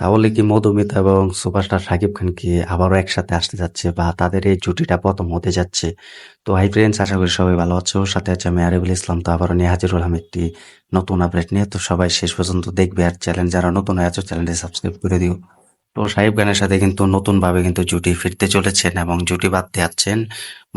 তাহলে কি মধুমিতা এবং সুপারস্টার সাকিব খান কি আবারও একসাথে আসতে যাচ্ছে বা তাদের এই জুটিটা প্রথম হতে যাচ্ছে? তো হাই ফ্রেন্ডস, আশা করি সবাই ভালো আছো। সাথে আছে আমি আরিফুল ইসলাম। তো আবারও নিয়ে হাজির হলাম একটি নতুন আপডেট নিয়ে। তো সবাই শেষ পর্যন্ত দেখবে আর চ্যানেল, যারা নতুন হয়ে আছো, চ্যানেলটি সাবস্ক্রাইব করে দিও। তো সাহিব খানের সাথে কিন্তু নতুন ভাবে কিন্তু জুটি ফিরতে চলেছেন এবং জুটি বাঁধতে যাচ্ছেন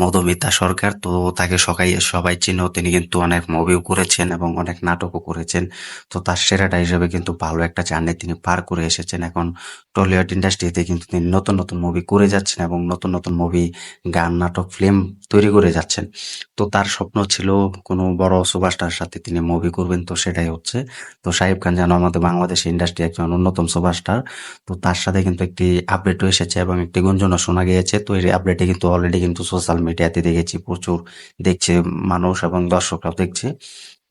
মধুমিতা সরকার। তো তাকে সবাই সবাই চিনো, তিনি কিন্তু অনেক মুভিও করেছেন এবং অনেক নাটকও করেছেন। তো তার সেরাটা হিসেবে কিন্তু ভালো একটা জার্নি তিনি পার করে এসেছেন। এখন টলিউড ইন্ডাস্ট্রিতে কিন্তু তিনি নতুন নতুন মুভি করে যাচ্ছেন এবং নতুন নতুন মুভি, গান, নাটক ফিল্ম তৈরি করে যাচ্ছেন। তো তার স্বপ্ন ছিল কোনো বড় সুপারস্টার সাথে তিনি মুভি করবেন, তো সেটাই হচ্ছে। তো সাহিব খান যেন আমাদের বাংলাদেশ ইন্ডাস্ট্রি একজন অন্যতম সুপারস্টার, তো তার সাথে কিন্তু একটি আপডেটও এসেছে এবং একটি গুঞ্জনও শোনা গিয়েছে। তো এই আপডেটে কিন্তু অলরেডি কিন্তু সোশ্যাল মিডিয়াতে দেখেছি প্রচুর দেখছে মানুষ এবং দর্শকরাও দেখছে।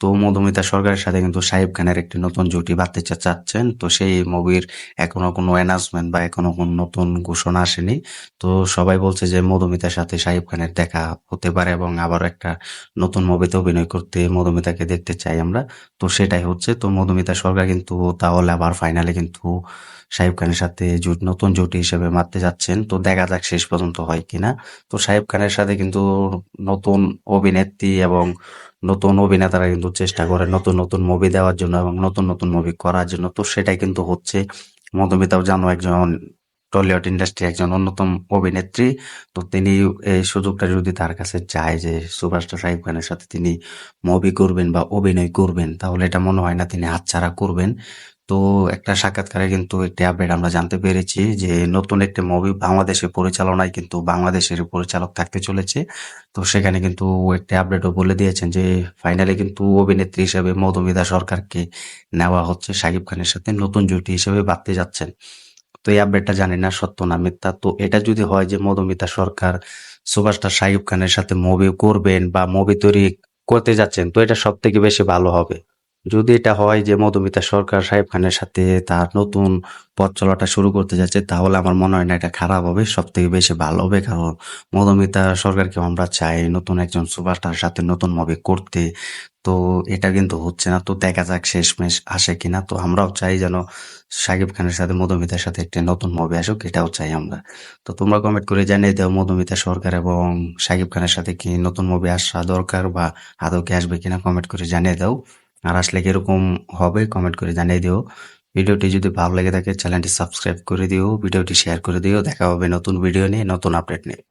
তো মধুমিতা সরকারের সাথে কিন্তু সাহেব খানের একটি নতুন জুটি বাঁধতে চাচ্ছেন। তো সেই মুভির এখনও কোনো অ্যানাউন্সমেন্ট বা এখনও কোনো নতুন ঘোষণা আসেনি। তো সবাই বলছে যে মধুমিতার সাথে সাহেব খানের দেখা হতে পারে এবং আবার একটা নতুন মুভিতে অভিনয় করতে মধুমিতাকে দেখতে চাই আমরা। তো সেটাই হচ্ছে। তো মধুমিতা সরকার কিন্তু তাহলে আবার ফাইনালে কিন্তু সাহিব খানের সাথে জুট নতুন জুটি হিসেবে মারতে যাচ্ছেন। তো দেখা যাক শেষ পর্যন্ত হয় কিনা। তো সাহিব খানের সাথে কিন্তু নতুন অভিনেত্রী এবং নতুন অভিনেতারা কিন্তু চেষ্টা করে নতুন নতুন মুভি দেওয়ার জন্য এবং নতুন নতুন মুভি করার জন্য। তো সেটাই কিন্তু হচ্ছে। মধুমিতাও জানো একজন টলিউড ইন্ডাস্ট্রি একজন অন্যতম অভিনেত্রী। তো তিনি এই সুযোগটা যদি তার কাছে চায় যে সুপারস্টার সাহিব খানের সাথে তিনি মুভি করবেন বা অভিনয় করবেন, তাহলে এটা মনে হয় না তিনি হাতছাড়া করবেন। তো একটা সাক্ষাৎকারে কিন্তু একটি আপডেট আমরা জানতে পেরেছি যে নতুন একটি মুভি বাংলাদেশের পরিচালনায় কিন্তু বাংলাদেশের পরিচালক থাকতে চলেছে। তো সেখানে কিন্তু একটি আপডেটও বলে দিয়েছেন যে ফাইনালি কিন্তু অভিনেত্রী হিসেবে মধুমিতা সরকারকে নেওয়া হচ্ছে শাকিব খানের সাথে নতুন জুটি হিসেবে বাড়তে যাচ্ছেন। তো এই আপডেটটা জানি না, সত্য না মিথ্যা। তো এটা যদি হয় যে মধুমিতা সরকার সুপারস্টার শাকিব খানের সাথে মুভি করবেন বা মুভি তৈরি করতে যাচ্ছেন, তো এটা সব থেকে বেশি ভালো হবে। যদি এটা হয় যে মধুমিতা সরকার সাহেব খানের সাথে তার নতুন পথ চলাটা শুরু করতে যাচ্ছে, তাহলে আমার মনে হয় না এটা খারাপ হবে সব থেকে বেশি ভালো হবে। কারণ মধুমিতা সরকারকে আমরা চাই নতুন একজন সুপারস্টার সাথে নতুন মুভি করতে। তো এটা কিন্তু হচ্ছে না। তো দেখা যাক শেষমেশ আসে কিনা। তো আমরাও চাই যেন সাকিব খানের সাথে মধুমিতার সাথে একটা নতুন মুভি আসুক, এটাও চাই আমরা। তো তোমরা কমেন্ট করে জানিয়ে দাও মধুমিতা সরকার এবং সাকিব খানের সাথে কি নতুন মুভি আসা দরকার বা আদৌ কি আসবে কিনা কমেন্ট করে জানিয়ে দাও। আর আসলে কীরকম হবে কমেন্ট করে জানিয়ে দিও। ভিডিওটি যদি ভালো লেগে থাকে চ্যানেলটি সাবস্ক্রাইব করে দিও, ভিডিওটি শেয়ার করে দিও। দেখা হবে নতুন ভিডিও নিয়ে, নতুন আপডেট নিয়ে।